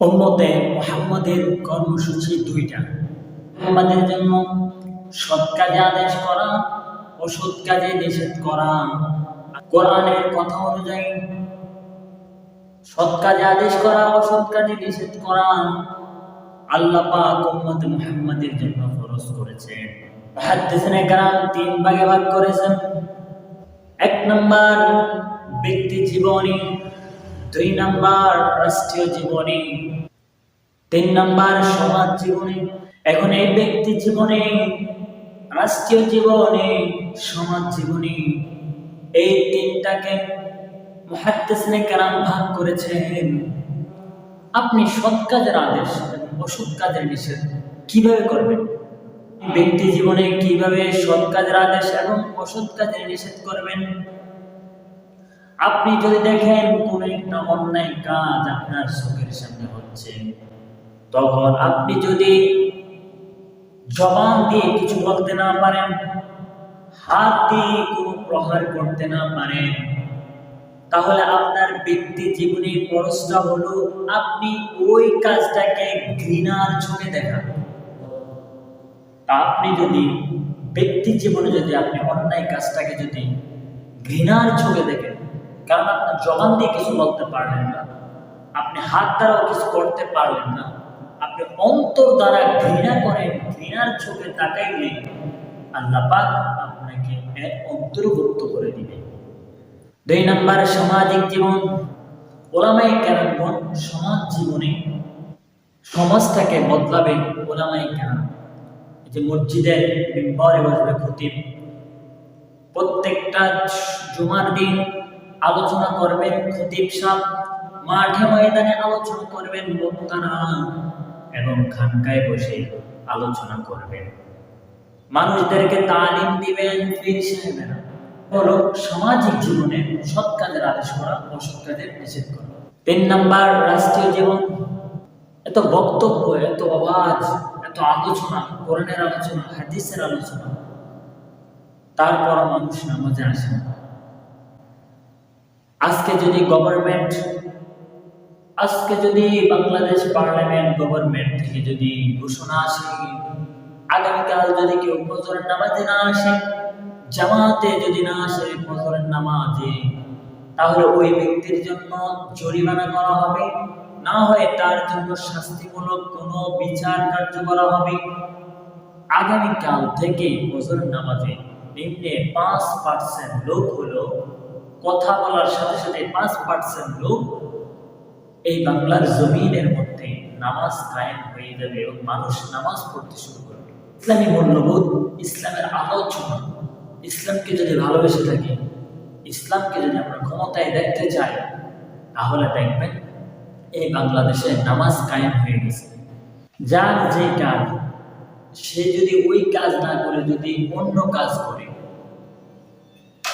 উম্মতে মোহাম্মদের কর্মসূচি দুইটা। মোহাম্মদের জন্য সৎ কাজে আদেশ করা ও সৎ কাজে নিষেধ করা। কোরআনের কথা অনুযায়ী সৎ কাজে আদেশ করা ও সৎ কাজে নিষেধ করা আল্লাহ পাক উম্মতে মুহাম্মাদের জন্য ফরজ করেছেন। মুহাদ্দিসিনে কেরাম তিন ভাগে ভাগ করেছেন। এক নাম্বার ব্যক্তি জীবনী দুই নাম্বার রাষ্ট্রীয় জীবনী, তিন নাম্বার সমাজ জীবনী, এখন এই ব্যক্তি জীবনে, রাষ্ট্রীয় জীবনে, সমাজ জীবনী, এই তিনটাকে মুহাদ্দিসিনে কেরাম ভাগ করেছেন। আপনি সৎ কাজের আদেশ অসৎ কাজের নিষেধ কীভাবে করবেন? ব্যক্তি জীবনে কীভাবে সৎ কাজের আদেশ এবং অসৎ কাজের নিষেধ করবেন? আপনি যদি দেখেন কোন একটা অন্যায় কাজ আপনার চোখের সামনে হচ্ছে, তখন আপনি যদি জবান দিয়ে কিছু বলতে না পারেন, হাত দিয়ে কোনো প্রহার করতে না পারেন, তাহলে আপনার ব্যক্তি জীবনে পরশটা হলো, আপনি ওই কাজটাকে ঘৃণার চোখে দেখান। আপনি যদি, ব্যক্তি জীবনে যদি আপনি অন্যায় কাজটাকে যদি ঘৃণার চোখে দেখেন কারণ আপনার জবান দিয়ে কিছু বলতে পারলেন না। আপনি হাত দ্বারাও কিছু করতে পারলেন না। আপনি অন্তর দ্বারা ঘৃণা করেন ঘৃণার চোখে তাকাইলে আল্লাহ পাক আপনাকে এক অন্তর্ভুক্ত করে দিবে। দুই নম্বর, সামাজিক জীবন। ওলামাই কেরামগণ সমাজ জীবনে সমাজটাকে বদলাবে ওলামাই কেরাম। যে মসজিদের মেম্বারে বসবে খতিব। প্রত্যেকটা জুমার দিন আলোচনা করবেন, খতিব সাহ মাঠে ময়দানে আলোচনা করবেন, বক্তারা এবং খানকায় বসে আলোচনা করবেন। মানুষদেরকে তালিম দিবেন পীর সাহেবেরা। সামাজিক জীবনে সৎ কাজের আদেশ করা কাজের নিষেধ করা। তিন নাম্বার, রাষ্ট্রীয় জীবন। এত বক্তব্য, এত আওয়াজ, এত আলোচনা, কোরআনের আলোচনা, হাদিসের আলোচনা। তারপর মানুষ নামাজে আসে না। আজকে যদি গভর্নমেন্ট আজকে যদি বাংলাদেশ পার্লামেন্ট গভর্নমেন্ট থেকে যদি ঘোষণা আসে, আগামীকাল যদি কেউ ফজরের নামাজে না আসে, জামাতে যদি না আসে ফজরের নামাজে, তাহলে ওই ব্যক্তির জন্য জরিমানা করা হবে। না হয় তার জন্য শাস্তিমূলক কোনো বিচার কার্য করা হবে। আগামীকাল থেকে ফজর নামাজে নিম্নে পাঁচ পার্সেন্ট লোক হলো কথা বলার সাথে সাথে পাঁচ পার্সেন্ট লোক এই বাংলার জমিনের মধ্যে নামাজ কায়েম হয়ে যাবে এবং মানুষ নামাজ পড়তে শুরু করবে। ইসলামী মূল্যবোধ, ইসলামের আলোচনা ইসলামকে যদি ভালোবেসে থাকি, ইসলামকে যদি আমরা ক্ষমতায় দেখতে চাই, তাহলে দেখবেন এই বাংলাদেশে নামাজ কায়েম হয়ে গেছে। যার যে কাজ, সে যদি ওই কাজ না করে যদি অন্য কাজ করে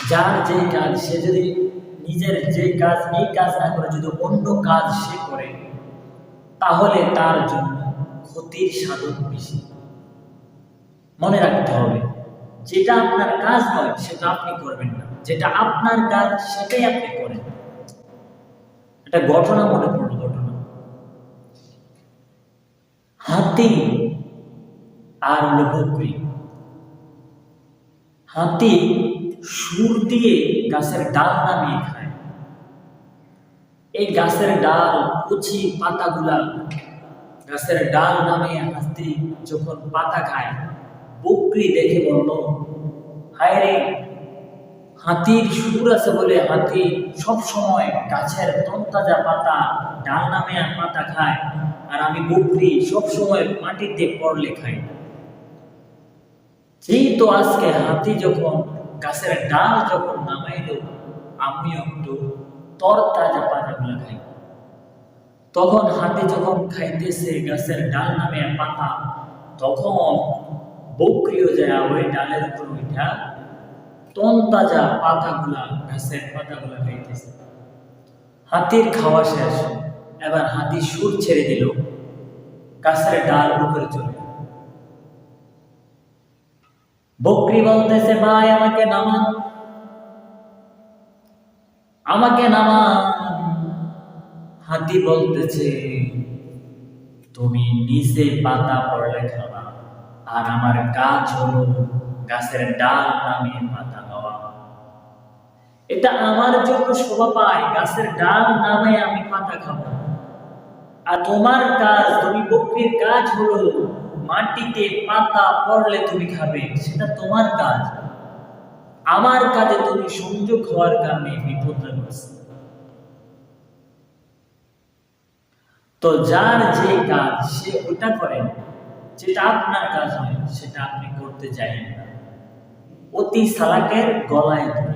যার যে কাজ সে যদি নিজের যে কাজ, এই কাজ না করে, যদি অন্য কাজ সে করে, তাহলে তার জন্য ক্ষতির সাধন বেশি। মনে রাখতে হবে, যেটা আপনার কাজ নয়, সেটা আপনি করবেন না। যেটা আপনার কাজ, সেটাই আপনি করেন। একটা ঘটনা মনে পড়ল, ঘটনা। হাতি আর হলো হাতি সুর দিয়ে গাছের ডাল নামিয়ে খায়। এই গাছের ডাল, কুচি পাতাগুলা গাছের ডাল নামিয়ে হাতি যখন পাতা খায়, বকরি দেখে বলল, হায় রে, হাতির সুর আছে বলে হাতি সব সময় গাছের তন্তাজা পাতা, ডাল নামে পাতা খায় আর আমি বকরি সব সময় মাটিতে পড়লে খাই। যেই তো আজকে হাতি যখন গাছের ডাল যখন নামাইল আমিও একটু তরতাজা পাতাগুলো খাই তখন হাতি যখন খাইতেছে, গাছের ডাল নামে পাতা, তখন বকরিও যায়, ওই ডালের উপর উঠা তন্তাজা পাতাগুলা, গাছের পাতাগুলা খাইতেছে। হাতির খাওয়া শেষ। এবার হাতি সুর ছেড়ে দিল, গাছের ডাল উপরে চলে বকরি বলতেছে, ভাই, আমাকে নামান। আমাকে নামান। হাতি বলতেছে, তুমি নিজে পাতা পড়লে খাবা আর আমার কাজ হলো গাছের ডাল নামিয়ে পাতা খাওয়া। এটা আমার জন্য শোভা পায়, গাছের ডাল নামে আমি পাতা খাব। আর তোমার কাজ তুমি বকরির কাজ হলো মাটিতে পাতা পড়লে তুমি খাবে, সেটা তোমার কাজ। আমার কাজে তুমি সংযোগ হওয়ার কারণে বিপদগ্রস্ত তো যার যে কাজ সে ওটা করেন যেটা আপনার কাজ হয়, সেটা আপনি করতে চাইেন না। অতি সালাকের গলায় ধরে